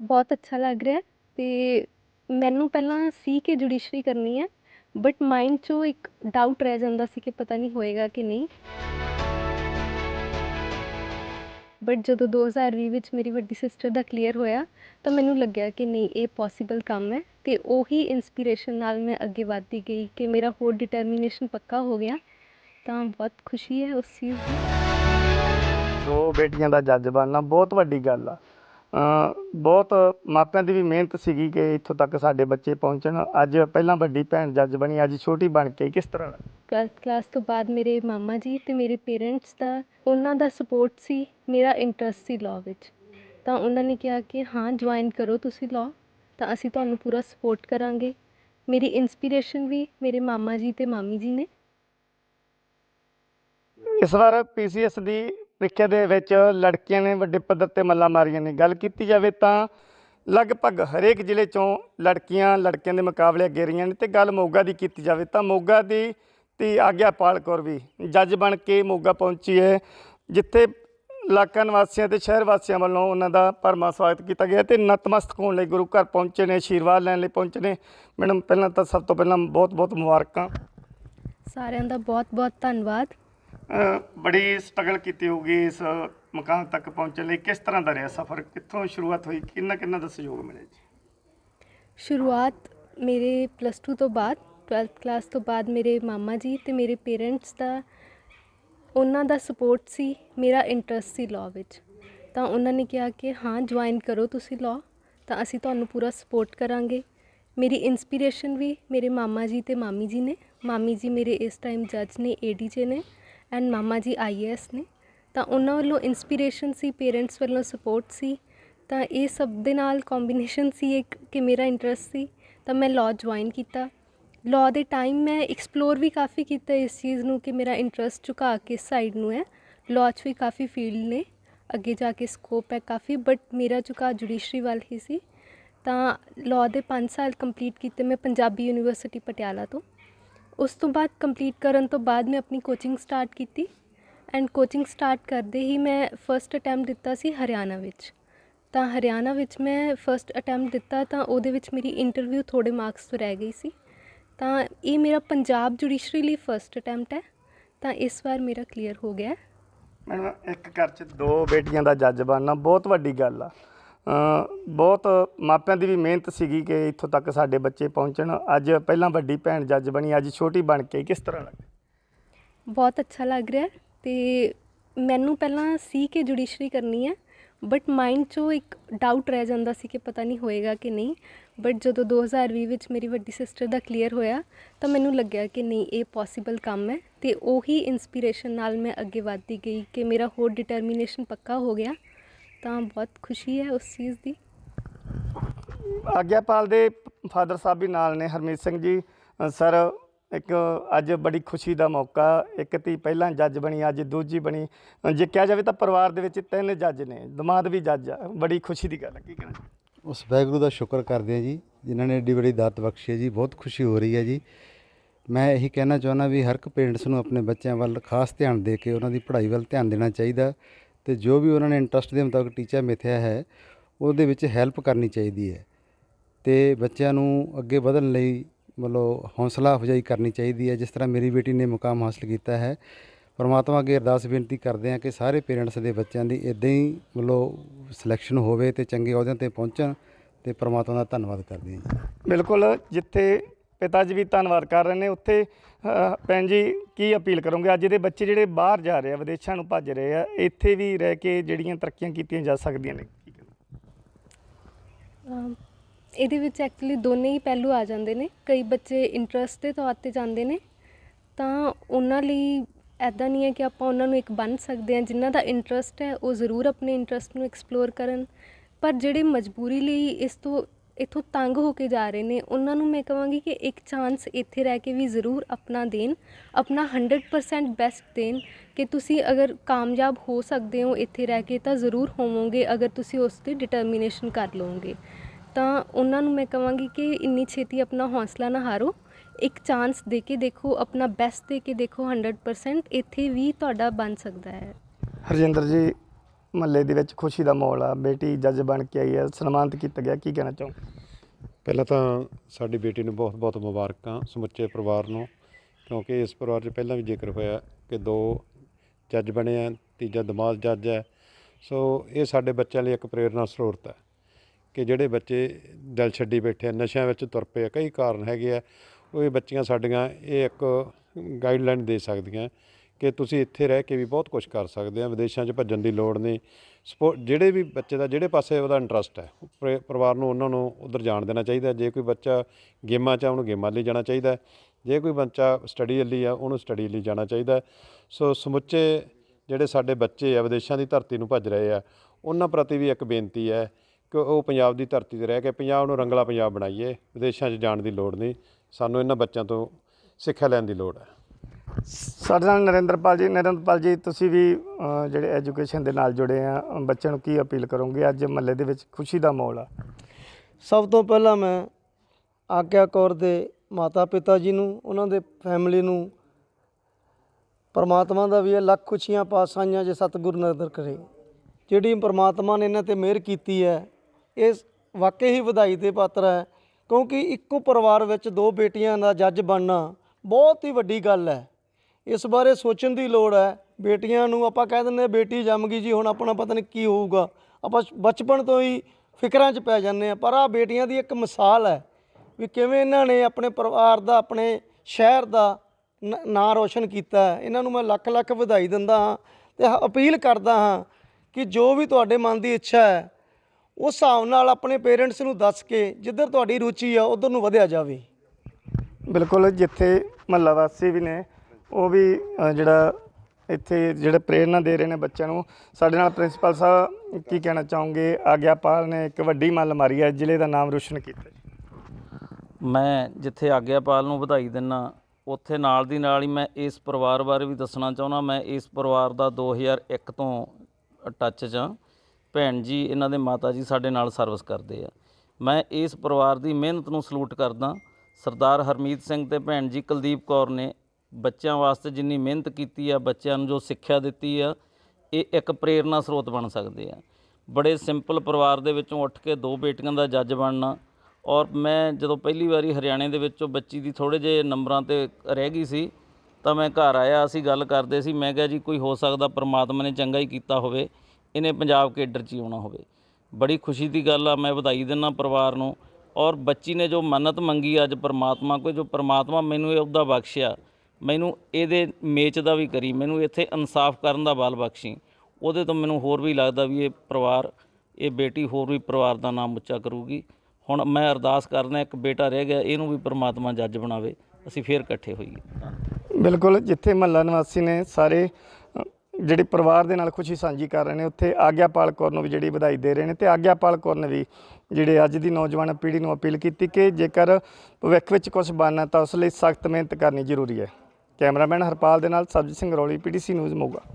ਬਹੁਤ ਅੱਛਾ ਲੱਗ ਰਿਹਾ ਅਤੇ ਮੈਨੂੰ ਪਹਿਲਾਂ ਸੀ ਕਿ ਜੁਡੀਸ਼ਰੀ ਕਰਨੀ ਹੈ ਬਟ ਮਾਇੰਡ 'ਚੋਂ ਇੱਕ ਡਾਊਟ ਰਹਿ ਜਾਂਦਾ ਸੀ ਕਿ ਪਤਾ ਨਹੀਂ ਹੋਏਗਾ ਕਿ ਨਹੀਂ। ਬਟ ਜਦੋਂ 2020 ਵਿੱਚ ਮੇਰੀ ਵੱਡੀ ਸਿਸਟਰ ਦਾ ਕਲੀਅਰ ਹੋਇਆ, ਤਾਂ ਮੈਨੂੰ ਲੱਗਿਆ ਕਿ ਨਹੀਂ, ਇਹ ਪੋਸੀਬਲ ਕੰਮ ਹੈ ਅਤੇ ਉਹੀ ਇੰਸਪੀਰੇਸ਼ਨ ਨਾਲ ਮੈਂ ਅੱਗੇ ਵੱਧਦੀ ਗਈ ਕਿ ਮੇਰਾ ਹੋਰ ਡਿਟਰਮੀਨੇਸ਼ਨ ਪੱਕਾ ਹੋ ਗਿਆ, ਤਾਂ ਬਹੁਤ ਖੁਸ਼ੀ ਹੈ ਉਸ ਚੀਜ਼ ਦੀ। ਦੋ ਬੇਟੀਆਂ ਦਾ ਜੱਜ ਬਣਨਾ ਬਹੁਤ ਵੱਡੀ ਗੱਲ ਆ। ਬਹੁਤ ਮਾਪਿਆਂ ਦੀ ਵੀ ਮਿਹਨਤ ਸੀਗੀ ਕਿ ਇੱਥੋਂ ਤੱਕ ਸਾਡੇ ਬੱਚੇ ਪਹੁੰਚਣ। ਅੱਜ ਪਹਿਲਾਂ ਵੱਡੀ ਭੈਣ ਜੱਜ ਬਣੀ ਅੱਜ ਛੋਟੀ ਬਣ ਕੇ ਕਿਸ ਤਰ੍ਹਾਂ? 12th ਕਲਾਸ ਤੋਂ ਬਾਅਦ ਮੇਰੇ ਮਾਮਾ ਜੀ ਤੇ ਮੇਰੇ ਪੇਰੈਂਟਸ ਦਾ ਉਹਨਾਂ ਦਾ ਸਪੋਰਟ ਸੀ ਮੇਰਾ ਇੰਟਰਸਟ ਸੀ ਲਾਅ ਵਿੱਚ। ਤਾਂ ਉਹਨਾਂ ਨੇ ਕਿਹਾ ਕਿ ਹਾਂ ਜੁਆਇਨ ਕਰੋ ਤੁਸੀਂ ਲਾਅ ਤਾਂ ਅਸੀਂ ਤੁਹਾਨੂੰ ਪੂਰਾ ਸਪੋਰਟ ਕਰਾਂਗੇ। ਮੇਰੀ ਇਨਸਪੀਰੇਸ਼ਨ ਵੀ ਮੇਰੇ ਮਾਮਾ ਜੀ ਤੇ ਮਾਮੀ ਜੀ ਨੇ। ਇਸ ਵਾਰ ਪੀਸੀਐਸ ਦੀ ਪ੍ਰੀਖਿਆ ਦੇ ਵਿੱਚ ਲੜਕੀਆਂ ਨੇ ਵੱਡੇ ਪੱਧਰ ਤੇ ਮੱਲਾਂ ਮਾਰੀਆਂ ਨੇ। ਗੱਲ ਕੀਤੀ ਜਾਵੇ ਤਾਂ ਲਗਭਗ ਹਰੇਕ ਜ਼ਿਲ੍ਹੇ ਚੋਂ ਲੜਕੀਆਂ ਲੜਕਿਆਂ ਦੇ ਮੁਕਾਬਲੇ ਅੱਗੇ ਰਹੀਆਂ ਨੇ ਤੇ ਗੱਲ ਮੋਗਾ ਦੀ ਕੀਤੀ ਜਾਵੇ ਤਾਂ ਮੋਗਾ ਦੀ ਤੇ ਆਗਿਆਪਾਲ ਕੌਰ ਵੀ ਜੱਜ ਬਣ ਕੇ ਮੋਗਾ ਪਹੁੰਚੀ ਹੈ, ਜਿੱਥੇ ਇਲਾਕਾ ਨਿਵਾਸੀਆਂ ਤੇ ਸ਼ਹਿਰ ਵਾਸੀਆਂ ਵੱਲੋਂ ਉਹਨਾਂ ਦਾ ਭਰਮਾ ਸਵਾਗਤ ਕੀਤਾ ਗਿਆ ਤੇ ਨਤਮਸਤਕ ਹੋਣ ਲਈ ਗੁਰੂ ਘਰ ਪਹੁੰਚੇ ਨੇ ਆਸ਼ੀਰਵਾਦ ਲੈਣ ਲਈ ਪਹੁੰਚੇ ਨੇ। ਮੈਡਮ, ਪਹਿਲਾਂ ਤਾਂ ਸਭ ਤੋਂ ਪਹਿਲਾਂ ਬਹੁਤ ਬਹੁਤ ਮੁਬਾਰਕਾਂ। ਸਾਰਿਆਂ ਦਾ ਬਹੁਤ ਬਹੁਤ ਧੰਨਵਾਦ। ਬੜੀ ਸਟਰਗਲ ਕੀਤੀ ਹੋਊਗੀ ਇਸ ਮਕਾਨ ਤੱਕ ਪਹੁੰਚਣ ਲਈ। ਕਿਸ ਤਰ੍ਹਾਂ ਦਾ ਰਿਹਾ ਸਫ਼ਰ? ਕਿੱਥੋਂ ਸ਼ੁਰੂਆਤ ਹੋਈ? ਕਿੰਨਾ ਕਿੰਨਾ ਦਾ ਸਹਿਯੋਗ ਮਿਲਿਆ ਜੀ? ਸ਼ੁਰੂਆਤ ਮੇਰੇ ਪਲੱਸ 2 ਤੋਂ ਬਾਅਦ 12th ਕਲਾਸ ਤੋਂ ਬਾਅਦ ਮੇਰੇ ਮਾਮਾ ਜੀ ਤੇ ਮੇਰੇ ਪੇਰੈਂਟਸ ਦਾ, ਉਹਨਾਂ ਦਾ ਸਪੋਰਟ ਸੀ, ਮੇਰਾ ਇੰਟਰਸਟ ਸੀ ਲਾਅ ਵਿੱਚ। ਤਾਂ ਉਹਨਾਂ ਨੇ ਕਿਹਾ ਕਿ ਹਾਂ ਜੁਆਇਨ ਕਰੋ ਤੁਸੀਂ ਲਾਅ ਤਾਂ ਅਸੀਂ ਤੁਹਾਨੂੰ ਪੂਰਾ ਸਪੋਰਟ ਕਰਾਂਗੇ। ਮੇਰੀ ਇਨਸਪੀਰੇਸ਼ਨ ਵੀ ਮੇਰੇ ਮਾਮਾ ਜੀ ਤੇ ਮਾਮੀ ਜੀ ਨੇ। ਮਾਮੀ ਜੀ ਮੇਰੇ ਇਸ ਟਾਈਮ ਜੱਜ ਨੇ ਏਡੀਜੇ ਨੇ। ਐਂਡ ਮਾਮਾ ਜੀ ਆਈਏਐਸ ਨੇ। ਤਾਂ ਉਹਨਾਂ ਵੱਲੋਂ ਇਨਸਪੀਰੇਸ਼ਨ ਸੀ ਪੇਰੈਂਟਸ ਵੱਲੋਂ ਸਪੋਰਟ ਸੀ। ਤਾਂ ਇਹ ਸਭ ਦੇ ਨਾਲ ਕੰਬੀਨੇਸ਼ਨ ਸੀ, ਇੱਕ ਕਿ ਮੇਰਾ ਇੰਟਰਸਟ ਸੀ। ਤਾਂ ਮੈਂ ਲਾਅ ਜੁਆਇਨ ਕੀਤਾ। ਲਾਅ ਦੇ ਟਾਈਮ ਮੈਂ ਐਕਸਪਲੋਰ ਵੀ ਕਾਫੀ ਕੀਤਾ ਇਸ ਚੀਜ਼ ਨੂੰ ਕਿ ਮੇਰਾ ਇੰਟਰਸਟ ਝੁਕਾ ਕੇ ਸਾਈਡ ਨੂੰ ਹੈ। ਲਾਅ 'ਚ ਵੀ ਕਾਫੀ ਫੀਲਡ ਨੇ। ਅੱਗੇ ਜਾ ਕੇ ਸਕੋਪ ਹੈ ਕਾਫੀ ਬਟ ਮੇਰਾ ਝੁਕਾ ਜੁਡੀਸ਼ਰੀ ਵੱਲ ਹੀ ਸੀ। ਤਾਂ ਲਾਅ ਦੇ 5 ਸਾਲ ਕੰਪਲੀਟ ਕੀਤੇ ਮੈਂ ਪੰਜਾਬੀ ਯੂਨੀਵਰਸਿਟੀ ਪਟਿਆਲਾ ਤੋਂ। ਉਸ ਤੋਂ ਬਾਅਦ ਕੰਪਲੀਟ ਕਰਨ ਤੋਂ ਬਾਅਦ ਮੈਂ ਆਪਣੀ ਕੋਚਿੰਗ ਸਟਾਰਟ ਕੀਤੀ ਐਂਡ ਕੋਚਿੰਗ ਸਟਾਰਟ ਕਰਦੇ ਹੀ ਮੈਂ ਫਰਸਟ ਅਟੈਂਪਟ ਦਿੱਤਾ ਸੀ ਹਰਿਆਣਾ ਵਿੱਚ। ਤਾਂ ਹਰਿਆਣਾ ਵਿੱਚ ਮੈਂ ਫਰਸਟ ਅਟੈਂਪਟ ਦਿੱਤਾ ਤਾਂ ਉਹਦੇ ਵਿੱਚ ਮੇਰੀ ਇੰਟਰਵਿਊ ਥੋੜੇ ਮਾਰਕਸ ਤੋਂ ਰਹਿ ਗਈ ਸੀ। ਤਾਂ ਇਹ ਮੇਰਾ ਪੰਜਾਬ ਜੁਡੀਸ਼ਰੀ ਲਈ ਫਰਸਟ ਅਟੈਂਪਟ ਹੈ। ਤਾਂ ਇਸ ਵਾਰ ਮੇਰਾ ਕਲੀਅਰ ਹੋ ਗਿਆ ਮੈਡਮ ਇੱਕ ਘਰ 'ਚ ਦੋ ਬੇਟੀਆਂ ਦਾ ਜੱਜ ਬਣਨਾ ਬਹੁਤ ਵੱਡੀ ਗੱਲ ਆ। ਬਹੁਤ ਮਾਪਿਆਂ ਦੀ ਵੀ ਮਿਹਨਤ ਸੀਗੀ ਕਿ ਇੱਥੋਂ ਤੱਕ ਸਾਡੇ ਬੱਚੇ ਪਹੁੰਚਣ। ਅੱਜ ਪਹਿਲਾਂ ਵੱਡੀ ਭੈਣ ਜੱਜ ਬਣੀ, ਅੱਜ ਛੋਟੀ ਬਣ ਕੇ ਕਿਸ ਤਰ੍ਹਾਂ ਲੱਗ ਬਹੁਤ ਅੱਛਾ ਲੱਗ ਰਿਹਾ ਹੈ ਤੇ ਮੈਨੂੰ ਪਹਿਲਾਂ ਸੀ ਕਿ ਜੁਡੀਸ਼ਰੀ ਕਰਨੀ ਹੈ, ਬਟ ਮਾਈਂਡ 'ਚੋਂ ਇੱਕ ਡਾਊਟ ਰਹਿ ਜਾਂਦਾ ਸੀ ਕਿ ਪਤਾ ਨਹੀਂ ਹੋਏਗਾ ਕਿ ਨਹੀਂ। ਬਟ ਜਦੋਂ 2020 ਵਿੱਚ ਮੇਰੀ ਵੱਡੀ ਸਿਸਟਰ ਦਾ ਕਲੀਅਰ ਹੋਇਆ, ਤਾਂ ਮੈਨੂੰ ਲੱਗਿਆ ਕਿ ਨਹੀਂ, ਇਹ ਪੋਸੀਬਲ ਕੰਮ ਹੈ ਤੇ ਉਹੀ ਇਨਸਪੀਰੇਸ਼ਨ ਨਾਲ ਮੈਂ ਅੱਗੇ ਵਧਦੀ ਗਈ ਕਿ ਮੇਰਾ ਹੋਰ ਡਿਟਰਮੀਨੇਸ਼ਨ ਪੱਕਾ ਹੋ ਗਿਆ। ਤਾਂ ਬਹੁਤ ਖੁਸ਼ੀ ਹੈ ਉਸ ਚੀਜ਼ ਦੀ। ਆਗਿਆਪਾਲ ਦੇ ਫਾਦਰ ਸਾਹਿਬ ਵੀ ਨਾਲ ਨੇ ਹਰਮੀਤ ਸਿੰਘ ਜੀ। ਸਰ ਇੱਕ ਅੱਜ ਬੜੀ ਖੁਸ਼ੀ ਦਾ ਮੌਕਾ ਇੱਕ ਤੀ ਪਹਿਲਾਂ ਜੱਜ ਬਣੀ ਅੱਜ ਦੂਜੀ ਬਣੀ। ਜੇ ਕਿਹਾ ਜਾਵੇ ਤਾਂ ਪਰਿਵਾਰ ਦੇ ਵਿੱਚ ਤਿੰਨ ਜੱਜ ਨੇ ਦਮਾਦ ਵੀ ਜੱਜ ਆ। ਬੜੀ ਖੁਸ਼ੀ ਦੀ ਗੱਲ ਹੈ ਕੀ ਕਹਿਣਾ ਉਸ ਵਾਹਿਗੁਰੂ ਦਾ ਸ਼ੁਕਰ ਕਰਦੇ ਹਾਂ ਜੀ ਜਿਨ੍ਹਾਂ ਨੇ ਏਡੀ ਬੜੀ ਦਾਤ ਬਖਸ਼ੀ ਹੈ ਜੀ ਬਹੁਤ ਖੁਸ਼ੀ ਹੋ ਰਹੀ ਹੈ ਜੀ। ਮੈਂ ਇਹੀ ਕਹਿਣਾ ਚਾਹੁੰਦਾ ਵੀ ਹਰ ਇੱਕ ਪੇਰੈਂਟਸ ਨੂੰ ਆਪਣੇ ਬੱਚਿਆਂ ਵੱਲ ਖਾਸ ਧਿਆਨ ਦੇ ਕੇ ਉਹਨਾਂ ਦੀ ਪੜ੍ਹਾਈ ਵੱਲ ਧਿਆਨ ਦੇਣਾ ਚਾਹੀਦਾ। ਤੇ ਜੋ ਵੀ ਉਹਨਾਂ ਨੇ ਇੰਟਰਸਟ ਦੇ ਮੁਤਾਬਕ ਟੀਚਾ ਮਿਥਿਆ ਹੈ, ਉਹਦੇ ਵਿੱਚ ਹੈਲਪ ਕਰਨੀ ਚਾਹੀਦੀ ਹੈ। ਤੇ ਬੱਚਿਆਂ ਨੂੰ ਅੱਗੇ ਵਧਣ ਲਈ ਮਤਲਬ ਹੌਸਲਾ ਅਫਜ਼ਾਈ ਕਰਨੀ ਚਾਹੀਦੀ ਹੈ, ਜਿਸ ਤਰ੍ਹਾਂ ਮੇਰੀ ਬੇਟੀ ਨੇ ਮੁਕਾਮ ਹਾਸਲ ਕੀਤਾ ਹੈ। ਪਰਮਾਤਮਾ ਅੱਗੇ ਅਰਦਾਸ ਬੇਨਤੀ ਕਰਦੇ ਹਾਂ ਕਿ ਸਾਰੇ ਪੇਰੈਂਟਸ ਦੇ ਬੱਚਿਆਂ ਦੀ ਇਦਾਂ ਹੀ ਮਤਲਬ ਸਿਲੈਕਸ਼ਨ ਹੋਵੇ ਤੇ ਚੰਗੇ ਅਹੁਦਿਆਂ ਤੇ ਪਹੁੰਚਣ ਤੇ ਪਰਮਾਤਮਾ ਦਾ ਧੰਨਵਾਦ ਕਰਦੇ ਹਾਂ। ਜੀ ਬਿਲਕੁਲ, ਜਿੱਥੇ ਪਿਤਾ ਜੀ ਵੀ ਧੰਨਵਾਦ ਕਰ ਰਹੇ ਨੇ। ਉੱਥੇ ਅ, ਭੈਣ ਜੀ ਕੀ ਅਪੀਲ ਕਰੋਗੇ? ਅੱਜ ਦੇ ਬੱਚੇ ਜਿਹੜੇ ਬਾਹਰ ਜਾ ਰਹੇ ਆ ਵਿਦੇਸ਼ਾਂ ਨੂੰ ਭੱਜ ਰਹੇ ਆ ਇੱਥੇ ਵੀ ਰਹਿ ਕੇ ਜਿਹੜੀਆਂ ਤਰੱਕੀਆਂ ਕੀਤੀਆਂ ਜਾ ਸਕਦੀਆਂ ਨੇ? ਕੀ ਕਹਿਣਾ? ਅਮ ਇਹਦੇ ਵਿੱਚ ਐਕਚੁਅਲੀ ਦੋਨੇ ਹੀ ਪਹਿਲੂ ਆ ਜਾਂਦੇ ਨੇ। ਕਈ ਬੱਚੇ ਇੰਟਰਸਟ ਦੇ ਤੌਰ ਤੇ ਜਾਂਦੇ ਨੇ। ਤਾਂ ਉਹਨਾਂ ਲਈ ਐਦਾਂ ਨਹੀਂ ਹੈ ਕਿ ਆਪਾਂ ਉਹਨਾਂ ਨੂੰ ਇੱਕ ਬੰਨ ਸਕਦੇ ਹਾਂ। ਜਿਨ੍ਹਾਂ ਦਾ ਇੰਟਰਸਟ ਹੈ ਉਹ ਜ਼ਰੂਰ ਆਪਣੇ ਇੰਟਰਸਟ ਨੂੰ ਐਕਸਪਲੋਰ ਕਰਨ। ਪਰ ਜਿਹੜੇ ਮਜਬੂਰੀ ਲਈ ਇਸ ਤੋਂ ਇੱਥੋਂ ਤੰਗ ਹੋ ਕੇ ਜਾ ਰਹੇ ਨੇ। ਉਹਨਾਂ ਨੂੰ ਮੈਂ ਕਹਾਂਗੀ ਕਿ ਇੱਕ ਚਾਂਸ ਇੱਥੇ ਰਹਿ ਕੇ ਵੀ ਜ਼ਰੂਰ ਆਪਣਾ ਦੇਣ, ਆਪਣਾ 100% ਬੈਸਟ ਦੇਣ। ਕਿ ਤੁਸੀਂ ਅਗਰ ਕਾਮਯਾਬ ਹੋ ਸਕਦੇ ਹੋ ਇੱਥੇ ਰਹਿ ਕੇ ਤਾਂ ਜ਼ਰੂਰ ਹੋਵੋਗੇ, ਅਗਰ ਤੁਸੀਂ ਉਸ ਤੇ ਡਿਟਰਮੀਨੇਸ਼ਨ ਕਰ ਲਓਗੇ। ਤਾਂ ਉਹਨਾਂ ਨੂੰ ਮੈਂ ਕਹਾਂਗੀ ਕਿ ਇੰਨੀ ਛੇਤੀ ਆਪਣਾ ਹੌਸਲਾ ਨਾ ਹਾਰੋ। ਇੱਕ ਚਾਂਸ ਦੇ ਕੇ ਦੇਖੋ, ਆਪਣਾ ਬੈਸਟ ਦੇ ਕੇ ਦੇਖੋ 100% ਇੱਥੇ ਵੀ ਤੁਹਾਡਾ ਬਣ ਸਕਦਾ ਹੈ। ਹਰਜਿੰਦਰ ਜੀ ਮਹੱਲੇ ਦੇ ਵਿੱਚ ਖੁਸ਼ੀ ਦਾ ਮਾਹੌਲ ਆ, ਬੇਟੀ ਜੱਜ ਬਣ ਕੇ ਆਈ ਹੈ ਸਨਮਾਨਿਤ ਕੀਤਾ ਗਿਆ, ਕੀ ਕਹਿਣਾ ਚਾਹੋ ਪਹਿਲਾਂ ਤਾਂ ਸਾਡੀ ਬੇਟੀ ਨੂੰ ਬਹੁਤ ਬਹੁਤ ਮੁਬਾਰਕਾਂ, ਸਮੁੱਚੇ ਪਰਿਵਾਰ ਨੂੰ, ਕਿਉਂਕਿ ਇਸ ਪਰਿਵਾਰ 'ਚ ਪਹਿਲਾਂ ਵੀ ਜ਼ਿਕਰ ਹੋਇਆ ਕਿ ਦੋ ਜੱਜ ਬਣੇ ਆ, ਤੀਜਾ ਦਿਮਾਗ ਜੱਜ ਹੈ। ਸੋ ਇਹ ਸਾਡੇ ਬੱਚਿਆਂ ਲਈ ਇੱਕ ਪ੍ਰੇਰਨਾ ਸਰੋਤ ਹੈ ਕਿ ਜਿਹੜੇ ਬੱਚੇ ਦਿਲ ਛੱਡੀ ਬੈਠੇ ਆ, ਨਸ਼ਿਆਂ ਵਿੱਚ ਤੁਰ ਪਏ ਆ, ਕਈ ਕਾਰਨ ਹੈਗੇ ਆ, ਉਹ ਇਹ ਬੱਚੀਆਂ ਸਾਡੀਆਂ ਇਹ ਇੱਕ ਗਾਈਡਲਾਈਨ ਦੇ ਸਕਦੀਆਂ। ਕਿ ਤੁਸੀਂ ਇੱਥੇ ਰਹਿ ਕੇ ਵੀ ਬਹੁਤ ਕੁਝ ਕਰ ਸਕਦੇ ਆ, ਵਿਦੇਸ਼ਾਂ 'ਚ ਭੱਜਣ ਦੀ ਲੋੜ ਨਹੀਂ। ਸਪੋ, ਜਿਹੜੇ ਵੀ ਬੱਚੇ ਦਾ, ਜਿਹੜੇ ਪਾਸੇ ਉਹਦਾ ਇੰਟਰਸਟ ਹੈ ਪਰਿਵਾਰ ਨੂੰ ਉਹਨਾਂ ਨੂੰ ਉਧਰ ਜਾਣ ਦੇਣਾ ਚਾਹੀਦਾ ਜੇ ਕੋਈ ਬੱਚਾ ਗੇਮਾਂ 'ਚ ਆ, ਉਹਨੂੰ ਗੇਮਾਂ ਲਈ ਜਾਣਾ ਚਾਹੀਦਾ ਜੇ ਕੋਈ ਬੱਚਾ ਸਟੱਡੀ ਲਈ ਆ, ਉਹਨੂੰ ਸਟੱਡੀ ਲਈ ਜਾਣਾ ਚਾਹੀਦਾ ਸੋ ਸਮੁੱਚੇ ਜਿਹੜੇ ਸਾਡੇ ਬੱਚੇ ਆ, ਵਿਦੇਸ਼ਾਂ ਦੀ ਧਰਤੀ ਨੂੰ ਭੱਜ ਰਹੇ ਆ, ਉਹਨਾਂ ਪ੍ਰਤੀ ਵੀ ਇੱਕ ਬੇਨਤੀ ਹੈ ਕਿ ਉਹ ਪੰਜਾਬ ਦੀ ਧਰਤੀ ਤੇ ਰਹਿ ਕੇ ਪੰਜਾਬ ਨੂੰ ਰੰਗਲਾ ਪੰਜਾਬ ਬਣਾਈਏ। ਵਿਦੇਸ਼ਾਂ 'ਚ ਜਾਣ ਦੀ ਲੋੜ ਨਹੀਂ। ਸਾਨੂੰ ਇਹਨਾਂ ਬੱਚਿਆਂ ਤੋਂ ਸਿੱਖਿਆ ਲੈਣ ਦੀ ਲੋੜ ਹੈ। ਸਾਡੇ ਨਾਲ ਨਰਿੰਦਰਪਾਲ ਜੀ ਨਰਿੰਦਰਪਾਲ ਜੀ ਤੁਸੀਂ ਵੀ ਅ, ਜਿਹੜੇ ਐਜੂਕੇਸ਼ਨ ਦੇ ਨਾਲ ਜੁੜੇ ਆ ਅ, ਬੱਚਿਆਂ ਨੂੰ ਕੀ ਅਪੀਲ ਕਰੋਗੇ? ਅੱਜ ਮਹੱਲੇ ਦੇ ਵਿੱਚ ਖੁਸ਼ੀ ਦਾ ਮਾਹੌਲ ਆ। ਸਭ ਤੋਂ ਪਹਿਲਾਂ ਮੈਂ ਆਗਿਆ ਕੌਰ ਦੇ ਮਾਤਾ ਪਿਤਾ ਜੀ ਨੂੰ ਉਹਨਾਂ ਦੇ ਫੈਮਿਲੀ ਨੂੰ ਪਰਮਾਤਮਾ ਦਾ ਵੀ ਇਹ ਲੱਖ ਖੁਸ਼ੀਆਂ ਪਾਸਾਈਆਂ ਜੇ ਸਤਿਗੁਰ ਨਦਰ ਕਰੇ। ਜਿਹੜੀ ਪਰਮਾਤਮਾ ਨੇ ਇਹਨਾਂ ਤੇ ਮਿਹਰ ਕੀਤੀ ਹੈ ਇਹ ਵਾਕਈ ਹੀ ਵਧਾਈ ਦੇ ਪਾਤਰ ਹੈ ਕਿਉਂਕਿ ਇੱਕੋ ਪਰਿਵਾਰ ਵਿੱਚ ਦੋ ਬੇਟੀਆਂ ਦਾ ਜੱਜ ਬਣਨਾ ਬਹੁਤ ਹੀ ਵੱਡੀ ਗੱਲ ਹੈ। ਇਸ ਬਾਰੇ ਸੋਚਣ ਦੀ ਲੋੜ ਹੈ। ਬੇਟੀਆਂ ਨੂੰ ਆਪਾਂ ਕਹਿ ਦਿੰਦੇ ਹਾਂ, ਬੇਟੀ ਜੰਮ ਗਈ ਜੀ ਹੁਣ ਆਪਣਾ ਪਤਾ ਨਹੀਂ ਕੀ ਹੋਊਗਾ। ਆਪਾਂ ਬਚਪਨ ਤੋਂ ਹੀ ਫਿਕਰਾਂ 'ਚ ਪੈ ਜਾਂਦੇ ਆ ਪਰ ਆ ਬੇਟੀਆਂ ਦੀ ਇੱਕ ਮਿਸਾਲ ਹੈ ਵੀ ਕਿਵੇਂ ਇਹਨਾਂ ਨੇ ਆਪਣੇ ਪਰਿਵਾਰ ਦਾ ਆਪਣੇ ਸ਼ਹਿਰ ਦਾ ਨ- ਨਾਂ ਰੋਸ਼ਨ ਕੀਤਾ ਹੈ। ਇਹਨਾਂ ਨੂੰ ਮੈਂ ਲੱਖ ਲੱਖ ਵਧਾਈ ਦਿੰਦਾ ਹਾਂ ਤੇ ਅਪੀਲ ਕਰਦਾ ਹਾਂ ਕਿ ਜੋ ਵੀ ਤੁਹਾਡੇ ਮਨ ਦੀ ਇੱਛਾ ਹੈ ਉਸ ਹਿਸਾਬ ਨਾਲ ਆਪਣੇ ਪੇਰੈਂਟਸ ਨੂੰ ਦੱਸ ਕੇ ਜਿੱਧਰ ਤੁਹਾਡੀ ਰੁਚੀ ਆ ਉਧਰ ਨੂੰ ਵਧਿਆ ਜਾਵੇ। ਬਿਲਕੁਲ ਜਿੱਥੇ ਮਹੱਲਾ ਵਾਸੀ ਵੀ ਨੇ ਉਹ ਵੀ ਅ, ਜਿਹੜਾ ਇੱਥੇ ਜਿਹੜੇ ਪ੍ਰੇਰਣਾ ਦੇ ਰਹੇ ਨੇ ਬੱਚਿਆਂ ਨੂੰ ਸਾਡੇ ਨਾਲ ਪ੍ਰਿੰਸੀਪਲ ਸਾਹਿਬ ਕੀ ਕਹਿਣਾ ਚਾਹੋਗੇ? ਆਗਿਆਪਾਲ ਨੇ ਇੱਕ ਵੱਡੀ ਮੱਲ ਮਾਰੀ ਹੈ ਜ਼ਿਲ੍ਹੇ ਦਾ ਨਾਮ ਰੋਸ਼ਨ ਕੀਤਾ ਮੈਂ ਜਿੱਥੇ ਆਗਿਆਪਾਲ ਨੂੰ ਵਧਾਈ ਦਿੰਨਾ ਉੱਥੇ ਨਾਲ ਦੀ ਨਾਲ ਹੀ ਮੈਂ ਇਸ ਪਰਿਵਾਰ ਬਾਰੇ ਵੀ ਦੱਸਣਾ ਚਾਹੁੰਦਾ ਮੈਂ ਇਸ ਪਰਿਵਾਰ ਦਾ 2001 ਤੋਂ ਟੱਚ 'ਚ ਹਾਂ। ਭੈਣ ਜੀ ਇਹਨਾਂ ਦੇ ਮਾਤਾ ਜੀ ਸਾਡੇ ਨਾਲ ਸਰਵਿਸ ਕਰਦੇ ਆ। ਮੈਂ ਇਸ ਪਰਿਵਾਰ ਦੀ ਮਿਹਨਤ ਨੂੰ ਸਲੂਟ ਕਰਦਾ। ਸਰਦਾਰ ਹਰਮੀਤ ਸਿੰਘ ਤੇ ਭੈਣ ਜੀ ਕੁਲਦੀਪ ਕੌਰ ਨੇ ਬੱਚਿਆਂ ਵਾਸਤੇ ਜਿੰਨੀ ਮਿਹਨਤ ਕੀਤੀ ਆ, ਬੱਚਿਆਂ ਨੂੰ ਜੋ ਸਿੱਖਿਆ ਦਿੱਤੀ ਆ, ਇਹ ਇੱਕ ਪ੍ਰੇਰਨਾ ਸਰੋਤ ਬਣ ਸਕਦੇ ਆ। ਬੜੇ ਸਿੰਪਲ ਪਰਿਵਾਰ ਦੇ ਵਿੱਚੋਂ ਉੱਠ ਕੇ ਦੋ ਬੇਟੀਆਂ ਦਾ ਜੱਜ ਬਣਨਾ ਔਰ ਮੈਂ ਜਦੋਂ ਪਹਿਲੀ ਵਾਰੀ ਹਰਿਆਣੇ ਦੇ ਵਿੱਚੋਂ ਬੱਚੀ ਦੀ ਥੋੜੇ ਜਿਹੇ ਨੰਬਰਾਂ ਤੇ ਰਹਿ ਗਈ ਸੀ, ਤਾਂ ਮੈਂ ਘਰ ਆਇਆ, ਅਸੀਂ ਗੱਲ ਕਰਦੇ ਸੀ, ਮੈਂ ਕਿਹਾ ਜੀ ਕੋਈ ਹੋ ਸਕਦਾ ਪ੍ਰਮਾਤਮਾ ਨੇ ਚੰਗਾ ਹੀ ਕੀਤਾ ਹੋਵੇ, ਇਹਨੇ ਪੰਜਾਬ ਕੇਡਰ 'ਚ ਹੀ ਆਉਣਾ ਹੋਵੇ। ਬੜੀ ਖੁਸ਼ੀ ਦੀ ਗੱਲ ਆ, ਮੈਂ ਵਧਾਈ ਦਿੰਦਾ ਪਰਿਵਾਰ ਨੂੰ ਔਰ ਬੱਚੀ ਨੇ ਜੋ ਮੰਨਤ ਮੰਗੀ ਅੱਜ ਪ੍ਰਮਾਤਮਾ ਕੋਲ, ਜੋ ਪ੍ਰਮਾਤਮਾ ਮੈਨੂੰ ਇਹ ਉਹਦਾ ਬਖਸ਼ਿਆ ਮੈਨੂੰ ਇਹਦੇ ਮੇਚ ਦਾ ਵੀ ਕਰੀ, ਮੈਨੂੰ ਇੱਥੇ ਇਨਸਾਫ ਕਰਨ ਦਾ ਬਾਲ ਬਖਸ਼ੀ। ਉਹਦੇ ਤੋਂ ਮੈਨੂੰ ਹੋਰ ਵੀ ਲੱਗਦਾ ਵੀ ਇਹ ਪਰਿਵਾਰ, ਇਹ ਬੇਟੀ ਹੋਰ ਵੀ ਪਰਿਵਾਰ ਦਾ ਨਾਮ ਉੱਚਾ ਕਰੂਗੀ। ਹੁਣ ਮੈਂ ਅਰਦਾਸ ਕਰਦਾ ਇੱਕ ਬੇਟਾ ਰਹਿ ਗਿਆ, ਇਹਨੂੰ ਵੀ ਪ੍ਰਮਾਤਮਾ ਜੱਜ ਬਣਾਵੇ। ਅਸੀਂ ਫੇਰ ਇਕੱਠੇ ਹੋਈਏ। ਬਿਲਕੁਲ, ਜਿੱਥੇ ਮਹੱਲਾ ਨਿਵਾਸੀ ਨੇ ਸਾਰੇ, ਜਿਹੜੇ ਪਰਿਵਾਰ ਦੇ ਨਾਲ ਖੁਸ਼ੀ ਸਾਂਝੀ ਕਰ ਰਹੇ ਨੇ, ਉੱਥੇ ਆਗਿਆਪਾਲ ਕੌਰ ਨੂੰ ਵੀ ਜਿਹੜੀ ਵਧਾਈ ਦੇ ਰਹੇ ਨੇ ਤੇ ਆਗਿਆਪਾਲ ਕੌਰ ਨੇ ਵੀ ਜਿਹੜੇ ਅੱਜ ਦੀ ਨੌਜਵਾਨ ਪੀੜ੍ਹੀ ਨੂੰ ਅਪੀਲ ਕੀਤੀ ਕਿ ਜੇਕਰ ਭਵਿੱਖ ਵਿੱਚ ਕੁਝ ਬਣਨਾ ਤਾਂ ਉਸ ਲਈ ਸਖਤ ਮਿਹਨਤ ਕਰਨੀ ਜ਼ਰੂਰੀ ਹੈ। ਕੈਮਰਾਮੈਨ ਹਰਪਾਲ ਦੇ ਨਾਲ ਸਬਜੀ ਸਿੰਘ ਰੌਲੀ ਪੀਟੀਸੀ ਨਿਊਜ਼ ਮੋਗਾ।